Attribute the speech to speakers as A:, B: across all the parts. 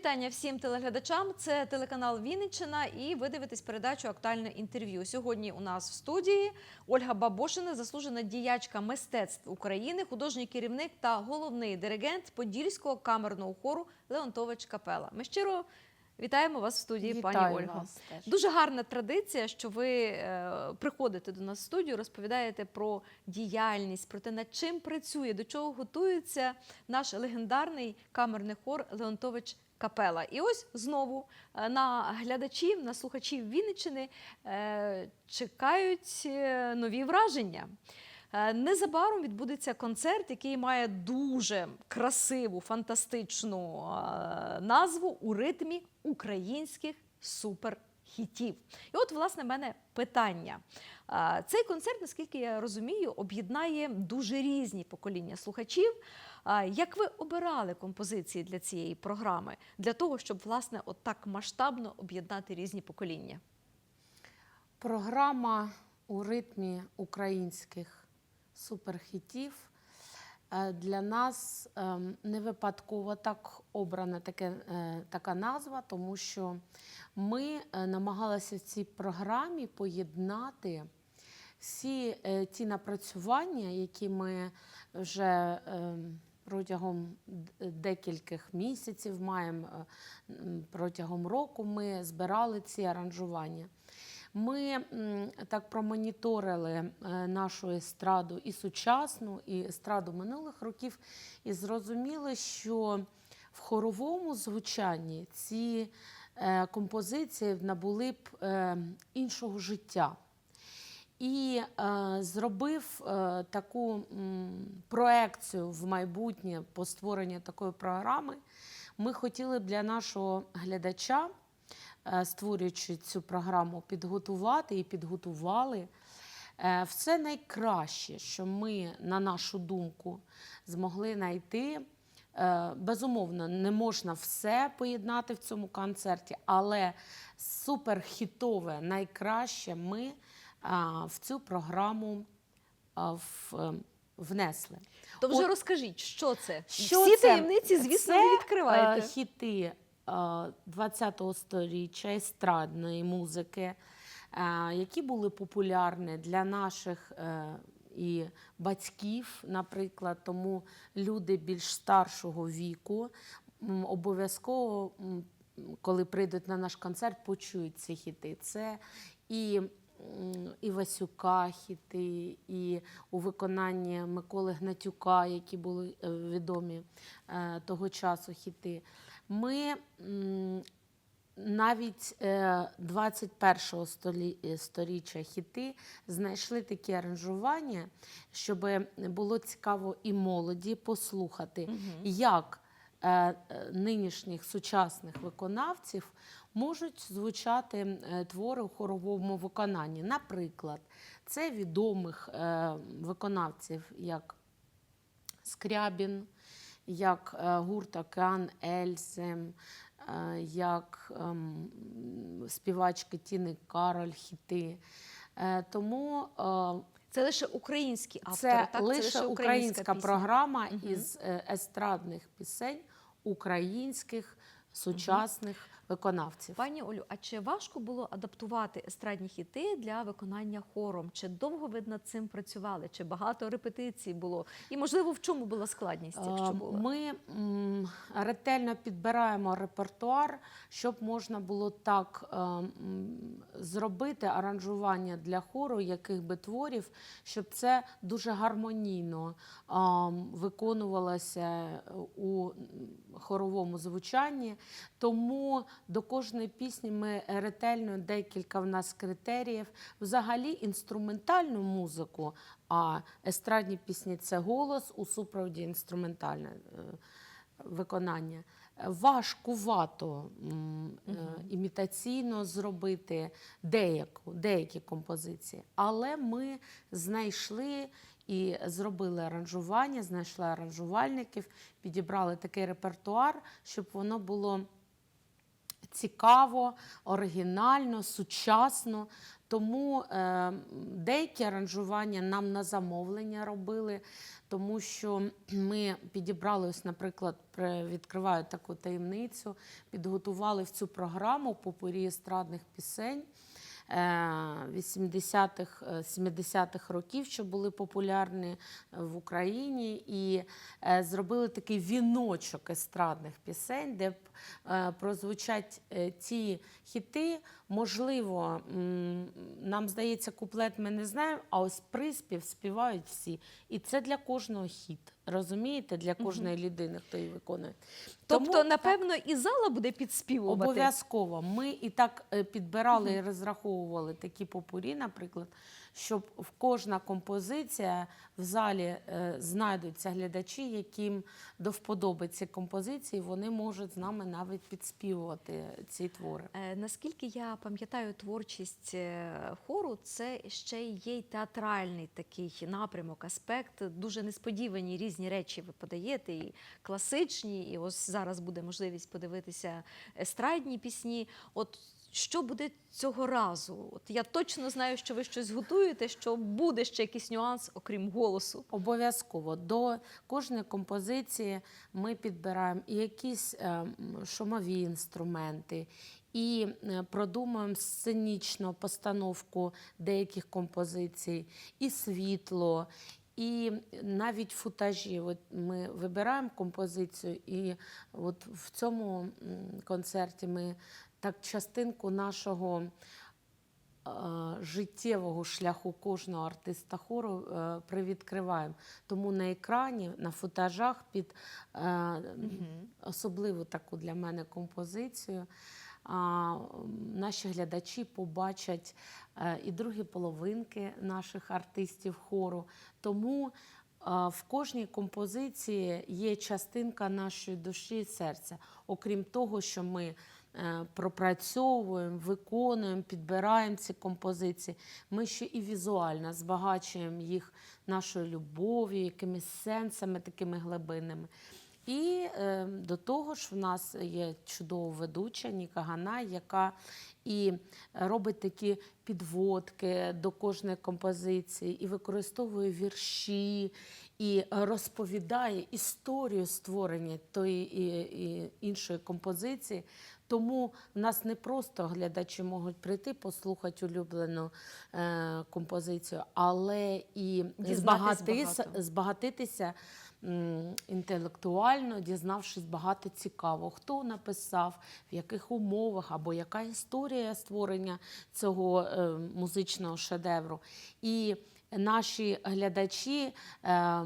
A: вітання всім телеглядачам. Це телеканал Вінниччина, і ви дивитесь передачу Актуальне інтерв'ю. Сьогодні у нас в студії Ольга Бабошина, заслужена діячка мистецтв України, художній керівник та головний диригент Подільського камерного хору Леонтович Капела. Ми щиро вітаємо вас в студії, пані
B: Вітаю вас теж.
A: Дуже гарна традиція, що ви е, приходите до нас в студію, розповідаєте про діяльність, про те, над чим працює, до чого готується наш легендарний камерний хор Леонтович Капела. І ось знову е, на глядачів, на слухачів Вінниччини е, чекають е, нові враження. Незабаром відбудеться концерт, який має дуже красиву, фантастичну назву у ритмі українських суперхітів. І от, власне, в мене питання. Цей концерт, наскільки я розумію, об'єднає дуже різні покоління слухачів. Як ви обирали композиції для цієї програми, для того, щоб власне от так масштабно об'єднати різні покоління?
B: Програма у ритмі українських суперхітів е, для нас ем, не випадково так обрана таке, е, така назва, тому що ми е, намагалися в цій програмі поєднати всі ті напрацювання, які ми вже ем, протягом декількох місяців маємо е, протягом року, ми збирали ці аранжування. Ми так промоніторили е, нашу естраду і сучасну, і естраду минулих років, і зрозуміли, що в хоровому звучанні ці е, композиції набули б іншого життя. І е, зробив е, таку проекцію в майбутнє по створенню такої програми. Ми хотіли б для нашого глядача, е, створюючи цю програму, підготувати і підготували все найкраще, що ми, на нашу думку, змогли знайти. Безумовно, не можна все поєднати в цьому концерті, але суперхітове найкраще ми в цю програму в, е, внесли.
A: То вже
B: От-
A: розкажіть, що це?
B: Що
A: Всі
B: це?
A: таємниці, звісно,
B: Це,
A: не відкриваєте.
B: е, хіти ХХ століття естрадної музики, е, які були популярні для наших е, і батьків, наприклад, тому люди більш старшого віку обов'язково, коли прийдуть на наш концерт, почують ці хіти. Це і і Васюка хіти, і у виконанні Миколи Гнатюка, які були е, відомі е, того часу хіти. Ми навіть е, 21-го столі- е, сторіччя хіти знайшли такі аранжування, щоб було цікаво і молоді послухати, як е, е, нинішніх сучасних виконавців можуть звучати е, твори у хоровому виконанні. Наприклад, це відомих е, виконавців, як Скрябін, як е, гурт Океан Ельзи, е, як ем, співачки Тіни Кароль, хіти. Е, Тому е,
A: Це лише українські автори,
B: це
A: так?
B: лише українська
A: українська
B: програма
A: угу.
B: із е, естрадних пісень українських сучасних виконавців.
A: Пані Олю, а чи важко було адаптувати естрадні хіти для виконання хором? Чи довго ви над цим працювали? Чи багато репетицій було? І можливо, в чому була складність, якщо
B: Е,
A: була?
B: Ми ретельно підбираємо репертуар, щоб можна було так е, м, зробити аранжування для хору, яких би творів, щоб це дуже гармонійно е, виконувалося у хоровому звучанні. Тому до кожної пісні ми ретельно декілька в нас критеріїв. Взагалі інструментальну музику, а естрадні пісні це голос у супроводі інструментальне е, виконання. Важкувато е, імітаційно зробити деяку, деякі композиції, але ми знайшли і зробили аранжування, знайшли аранжувальників, підібрали такий репертуар, щоб воно було цікаво, оригінально, сучасно. Тому е, деякі аранжування нам на замовлення робили, тому що ми підібрали, ось, наприклад, при- відкриваю таку таємницю, підготували в цю програму попурі естрадних пісень. е, 80-х, е, 70-х років, що були популярні в Україні, і е, зробили такий віночок естрадних пісень, де б е, прозвучать е, ті хіти. Можливо, нам здається, куплет ми не знаємо, а ось приспів співають всі. І це для кожного хіт. Розумієте, для кожної людини, хто її виконує.
A: Тобто,
B: Тому,
A: напевно, і зала буде підспівувати.
B: Обов'язково. Ми і так е, підбирали і розраховували такі попурі, наприклад, щоб в кожна композиція в залі е, знайдуться глядачі, яким до вподоби ці композиції, вони можуть з нами навіть підспівувати ці твори.
A: Е, Наскільки я пам'ятаю творчість е, хору, це ще є й театральний такий напрямок, аспект. Дуже несподівані різні речі ви подаєте, і класичні, і ось зараз буде можливість подивитися естрадні пісні. От що буде цього разу? От я точно знаю, що ви щось готуєте, що буде ще якийсь нюанс, окрім голосу.
B: Обов'язково до кожної композиції ми підбираємо і якісь е, шумові інструменти, і е, продумуємо сценічну постановку деяких композицій, і світло. І навіть футажі. От ми вибираємо композицію, і от в цьому концерті ми так частинку нашого е, життєвого шляху кожного артиста хору е, привідкриваємо. Тому на екрані, на футажах під е, особливу таку для мене композицію. А, наші глядачі побачать і другі половинки наших артистів хору. Тому в кожній композиції є частинка нашої душі і серця. Окрім того, що ми пропрацьовуємо, виконуємо, підбираємо ці композиції, ми ще і візуально збагачуємо їх нашою любов'ю, якимись сенсами такими глибинними. І е, до того ж, в нас є чудова ведуча Ніка Ганай, яка і робить такі підводки до кожної композиції, і використовує вірші, і розповідає історію створення тої і, і іншої композиції. Тому в нас не просто глядачі можуть прийти, послухати улюблену е, композицію, але і
A: Дізнатись
B: збагатитися м, інтелектуально, дізнавшись багато цікавого, хто написав, в яких умовах, або яка історія створення цього е, музичного шедевру. І Наші глядачі е,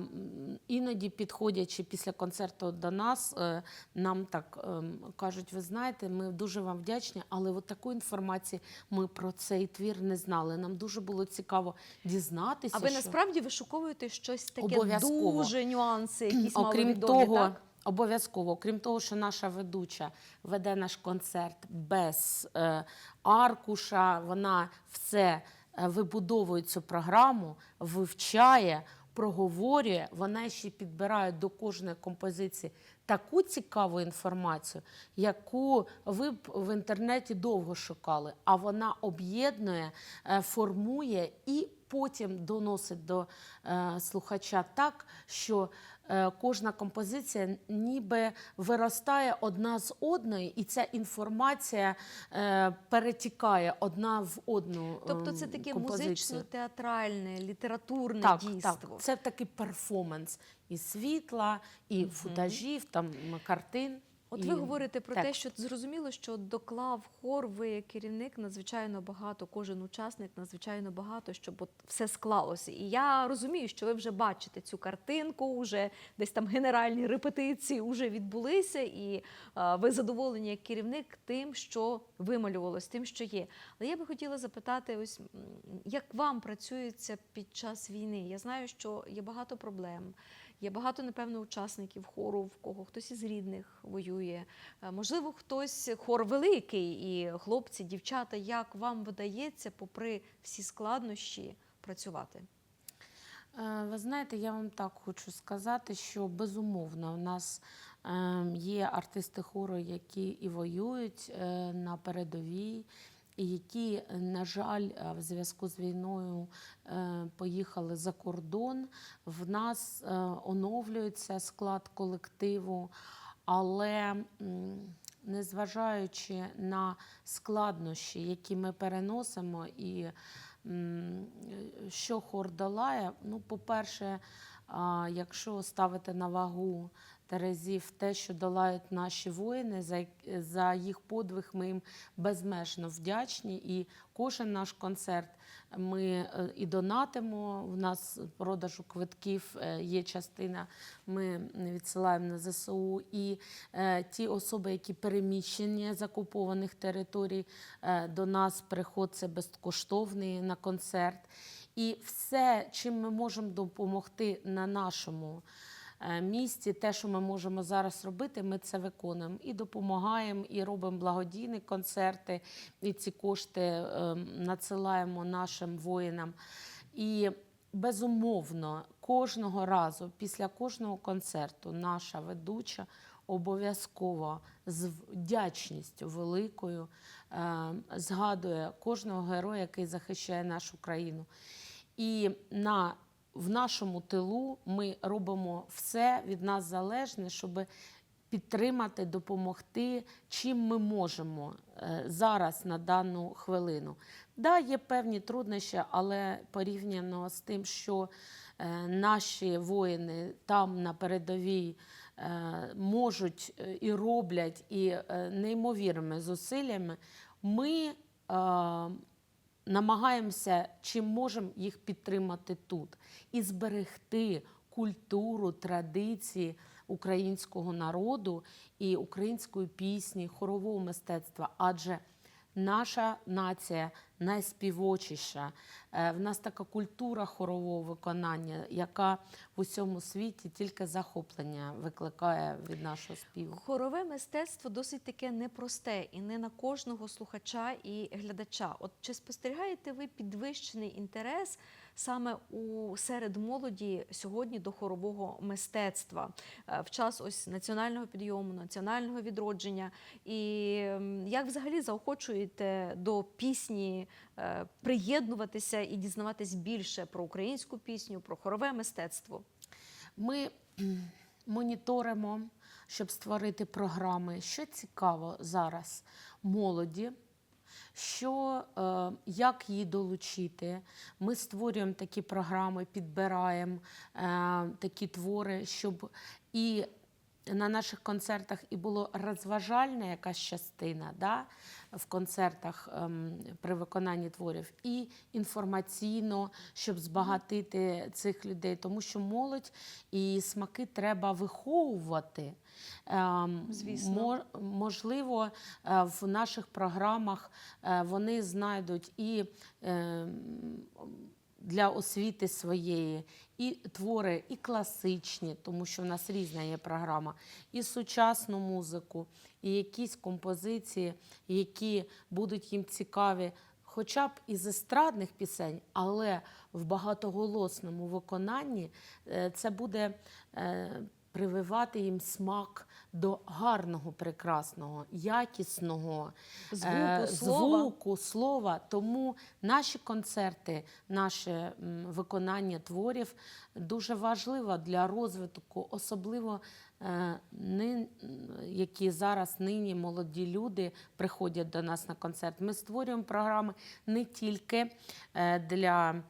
B: іноді підходячи після концерту до нас, е, нам так ем, кажуть: ви знаєте, ми дуже вам вдячні, але от такої інформації ми про цей твір не знали. Нам дуже було цікаво дізнатися.
A: А ви
B: що...
A: насправді вишуковуєте щось таке дуже нюанси, якісь
B: Окрім
A: маловідомі,
B: того,
A: так?
B: обов'язково, окрім того, що наша ведуча веде наш концерт без е, аркуша, вона все е, вибудовує цю програму, вивчає, проговорює, вона ще підбирає до кожної композиції таку цікаву інформацію, яку ви б в інтернеті довго шукали, а вона об'єднує, е, формує і потім доносить до е, слухача так, що е, кожна композиція ніби виростає одна з одної, і ця інформація е, перетікає одна в одну.
A: Тобто це
B: ем,
A: таке
B: композицію.
A: музично-театральне, літературне
B: Так,
A: дійство.
B: так, це такий перформанс і світла, і футажів, там картин.
A: От
B: і
A: ви говорите про те, що зрозуміло, що доклав хор, ви як керівник надзвичайно багато, кожен учасник надзвичайно багато, щоб от все склалося. І я розумію, що ви вже бачите цю картинку, вже десь там генеральні репетиції вже відбулися, і е, ви задоволені як керівник тим, що вималювалось, тим, що є. Але я би хотіла запитати, ось м, як вам працюється під час війни? Я знаю, що є багато проблем. Є багато, напевно, учасників хору, в кого хтось із рідних воює. Е, Можливо, хтось хор великий, і хлопці, дівчата, як вам видається, попри всі складнощі, працювати?
B: Е, Ви знаєте, я вам так хочу сказати, що безумовно у нас ем, є артисти хору, які і воюють е, на передовій, які, е, на жаль, е, в зв'язку з війною е, поїхали за кордон. В нас оновлюється склад колективу, але незважаючи на складнощі, які ми переносимо, і що хор долає, ну, по-перше, якщо ставити на вагу Терезів те, що долають наші воїни, за, за їх подвиг ми їм безмежно вдячні. І кожен наш концерт ми е, і донатимо. У нас продажу квитків е, є частина, ми відсилаємо на ЗСУ. І е, ті особи, які переміщені з окупованих територій, е, до нас приход це безкоштовний на концерт. І все, чим ми можемо допомогти на нашому е, місці, те, що ми можемо зараз робити, ми це виконуємо і допомагаємо, і робимо благодійні концерти, і ці кошти е, надсилаємо нашим воїнам. І безумовно, кожного разу, після кожного концерту, наша ведуча обов'язково з вдячністю великою е, згадує кожного героя, який захищає нашу країну. І на, в нашому тилу ми робимо все від нас залежне, щоб підтримати, допомогти, чим ми можемо е, зараз на дану хвилину. Да, є певні труднощі, але порівняно з тим, що е, наші воїни там на передовій е, можуть і роблять, і неймовірними зусиллями, ми намагаємося, чим можемо їх підтримати тут і зберегти культуру, традиції українського народу і української пісні, хорового мистецтва. Адже наша нація найспівочіша. Е, В нас така культура хорового виконання, яка в усьому світі тільки захоплення викликає від нашого співу.
A: Хорове мистецтво досить таке непросте і не на кожного слухача і глядача. От чи спостерігаєте ви підвищений інтерес саме у серед молоді сьогодні до хорового мистецтва е, в час ось національного підйому, національного відродження? І як взагалі заохочуєте до пісні е, приєднуватися і дізнаватись більше про українську пісню, про хорове мистецтво?
B: Ми моніторимо, щоб створити програми, що цікаво зараз молоді. Що, е, як її долучити? Ми створюємо такі програми, підбираємо е, такі твори, щоб і на наших концертах і було розважальна якась частина да, в концертах ем, при виконанні творів, і інформаційно, щоб збагатити цих людей, тому що молодь і смаки треба виховувати. Ем,
A: Звісно.
B: мо- можливо, е, в наших програмах е, вони знайдуть і ем, для освіти своєї, і твори, і класичні, тому що в нас різна є програма, і сучасну музику, і якісь композиції, які будуть їм цікаві. Хоча б із естрадних пісень, але в багатоголосному виконанні е, це буде е, прививати їм смак до гарного, прекрасного, якісного
A: Звуку,
B: е,
A: слова.
B: звуку, слова. Тому наші концерти, наше виконання творів дуже важливо для розвитку, особливо е, ни- які зараз нині молоді люди приходять до нас на концерт. Ми створюємо програми не тільки е, для е,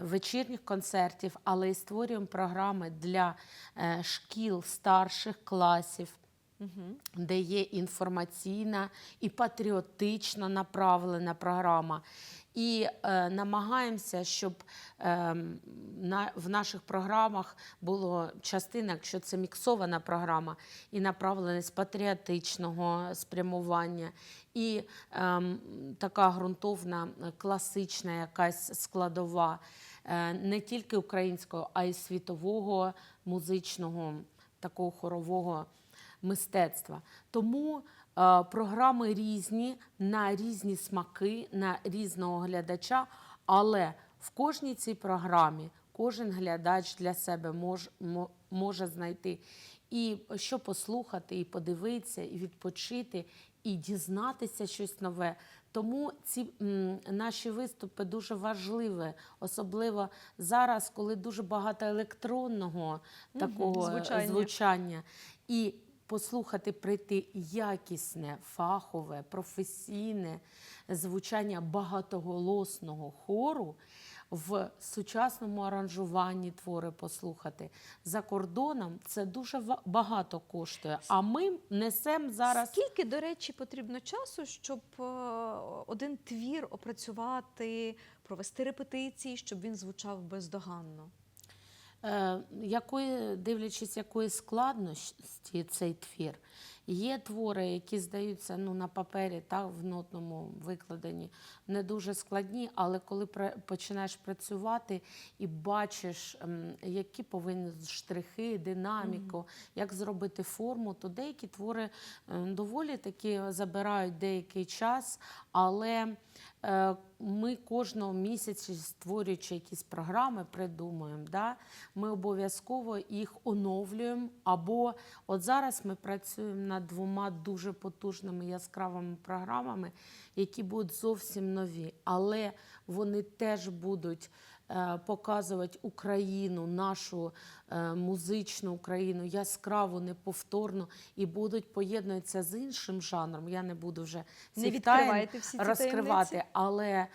B: вечірніх концертів, але й створюємо програми для е, шкіл старших класів де є інформаційна і патріотично направлена програма. І е, намагаємося, щоб е, на, в наших програмах було частина, якщо це міксована програма, і направленість патріотичного спрямування, і е, така ґрунтовна класична якась складова е, не тільки українського, а й світового музичного такого хорового мистецтва. Тому програми різні на різні смаки, на різного глядача, але в кожній цій програмі кожен глядач для себе мож, може знайти і що послухати, і подивитися, і відпочити, і дізнатися щось нове. Тому ці м, наші виступи дуже важливі, особливо зараз, коли дуже багато електронного такого
A: звучання.
B: звучання. І послухати прийти якісне, фахове, професійне звучання багатоголосного хору в сучасному аранжуванні твори послухати за кордоном це дуже багато коштує. А ми несемо зараз.
A: Скільки, до речі, потрібно часу, щоб е, один твір опрацювати, провести репетиції, щоб він звучав бездоганно?
B: Е, якої, дивлячись, якої складності цей твір. Є твори, які здаються ну, на папері, та, в нотному викладенні, не дуже складні, але коли починаєш працювати і бачиш, ем, які повинні штрихи, динаміку, як зробити форму, то деякі твори е, доволі таки забирають деякий час, але ми кожного місяця, створюючи якісь програми, придумуємо. Да? Ми обов'язково їх оновлюємо. Або от зараз ми працюємо над двома дуже потужними яскравими програмами, які будуть зовсім нові, але вони теж будуть. Е, Показувати Україну, нашу е, музичну Україну, яскраву, неповторну, і будуть поєднуватися з іншим жанром. Я не буду вже
A: Не
B: тайн
A: всі ці
B: розкривати,
A: таємниці.
B: але е,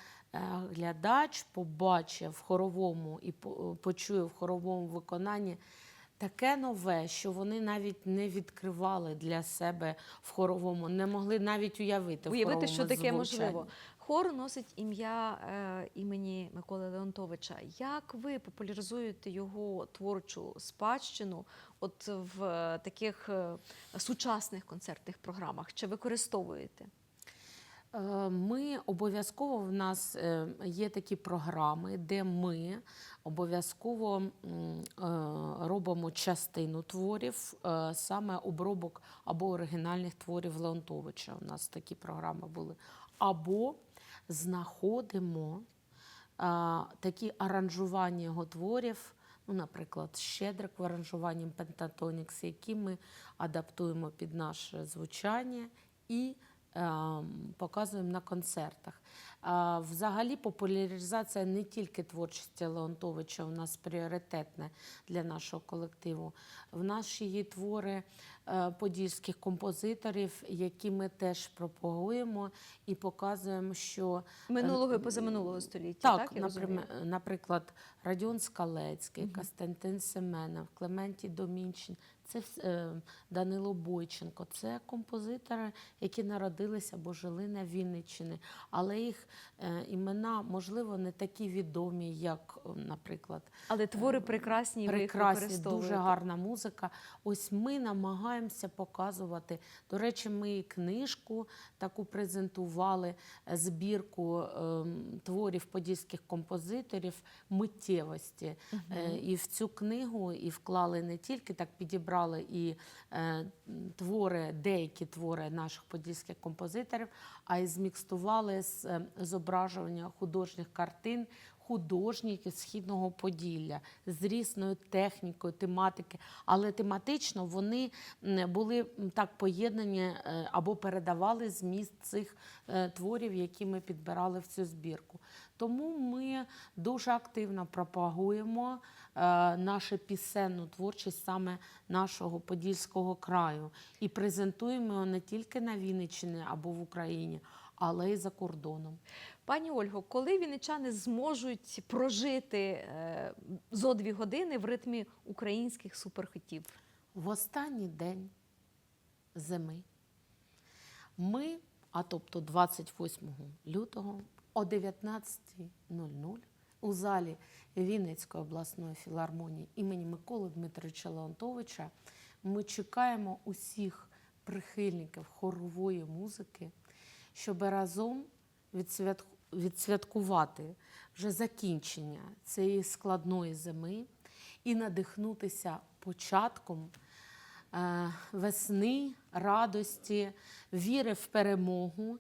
B: глядач побачив в хоровому і почує в хоровому виконанні таке нове, що вони навіть не відкривали для себе в хоровому, не могли навіть уявити. в
A: Уявити, що таке
B: звучанні.
A: можливо. Хор носить ім'я е, імені Миколи Леонтовича. Як ви популяризуєте його творчу спадщину от в таких е, сучасних концертних програмах? Чи використовуєте?
B: Е, Ми обов'язково в нас є такі програми, де ми обов'язково робимо частину творів, саме обробок або оригінальних творів Леонтовича. У нас такі програми були. Або знаходимо а, такі аранжування його творів. Ну, наприклад, Щедрик в аранжуванні Пентатонікс, які ми адаптуємо під наше звучання і показуємо на концертах. Взагалі, популяризація не тільки творчості Леонтовича у нас пріоритетна для нашого колективу. В ще є твори е, подільських композиторів, які ми теж пропагуємо і показуємо, що
A: Минулого і позаминулого століття, так?
B: так, наприклад, Радіон Скалецький, Костянтин Семенов, Клементій Домінчин, це е, Данило Бойченко. Це композитори, які народилися або жили на Вінниччині, але їх е, імена, можливо, не такі відомі, як, е, наприклад,
A: Але твори прекрасні,
B: прекрасні, дуже гарна музика. Ось ми намагаємося показувати. До речі, ми книжку таку презентували, е, збірку творів подільських композиторів миттєвості. Е, І в цю книгу і вклали не тільки так, підібрали і е, твори, деякі твори наших подільських композиторів, а й змікстували з е, зображення художніх картин художників східного Поділля з різною технікою, тематики, але тематично вони були так поєднані е, або передавали зміст цих творів, які ми підбирали в цю збірку. Тому ми дуже активно пропагуємо е, нашу пісенну творчість саме нашого подільського краю і презентуємо його не тільки на Вінниччині або в Україні, але й за кордоном.
A: Пані Ольго, коли вінничани зможуть прожити е, зо дві години в ритмі українських суперхитів?
B: В останній день зими ми, а тобто 28 лютого о 19.00 у залі Вінницької обласної філармонії імені Миколи Дмитровича Леонтовича ми чекаємо усіх прихильників хорової музики, щоб разом відсвяткувати вже закінчення цієї складної зими і надихнутися початком е, весни, радості, віри в перемогу.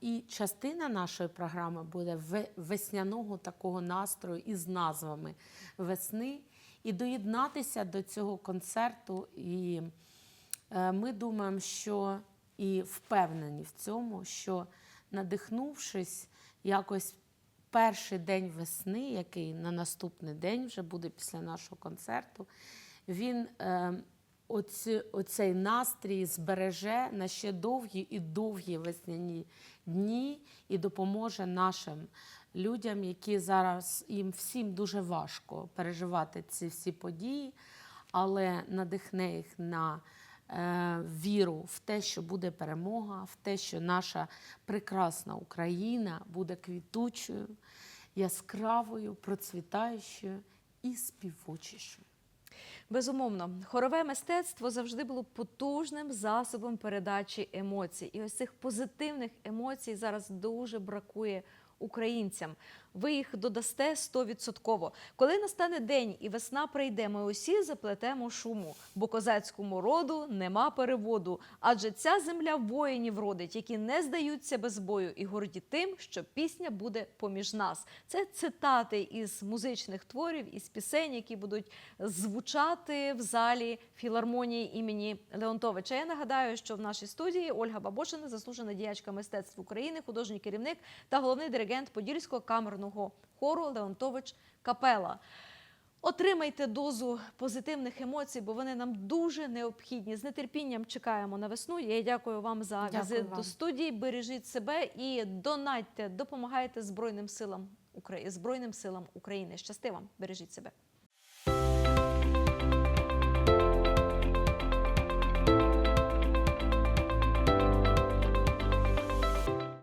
B: І частина нашої програми буде ве- весняного такого настрою із назвами весни. І доєднатися до цього концерту. І е, ми думаємо, що і впевнені в цьому, що надихнувшись, якось перший день весни, який на наступний день вже буде після нашого концерту, він е, оці, оцей настрій збереже на ще довгі і довгі весняні дні і допоможе нашим людям, які зараз їм всім дуже важко переживати ці всі події, але надихне їх на е, віру в те, що буде перемога, в те, що наша прекрасна Україна буде квітучою, яскравою, процвітаючою і співочішою.
A: Безумовно, хорове мистецтво завжди було потужним засобом передачі емоцій. І ось цих позитивних емоцій зараз дуже бракує українцям. Ви їх додасте стовідсотково. Коли настане день і весна прийде, ми усі заплетемо шуму, бо козацькому роду нема переводу. Адже ця земля воїнів родить, які не здаються без бою, і горді тим, що пісня буде поміж нас. Це цитати із музичних творів, із пісень, які будуть звучати в залі філармонії імені Леонтовича. Я нагадаю, що в нашій студії Ольга Бабошина, заслужена діячка мистецтв України, художній керівник та головний диригент Подільського камерного хору Леонтович Капела. Отримайте дозу позитивних емоцій, бо вони нам дуже необхідні. З нетерпінням чекаємо на весну. Я дякую вам за
B: Дякую
A: візит
B: вам.
A: до студії. Бережіть себе і донатьте, допомагайте Збройним силам України. Збройним силам України. Щасти вам, бережіть себе.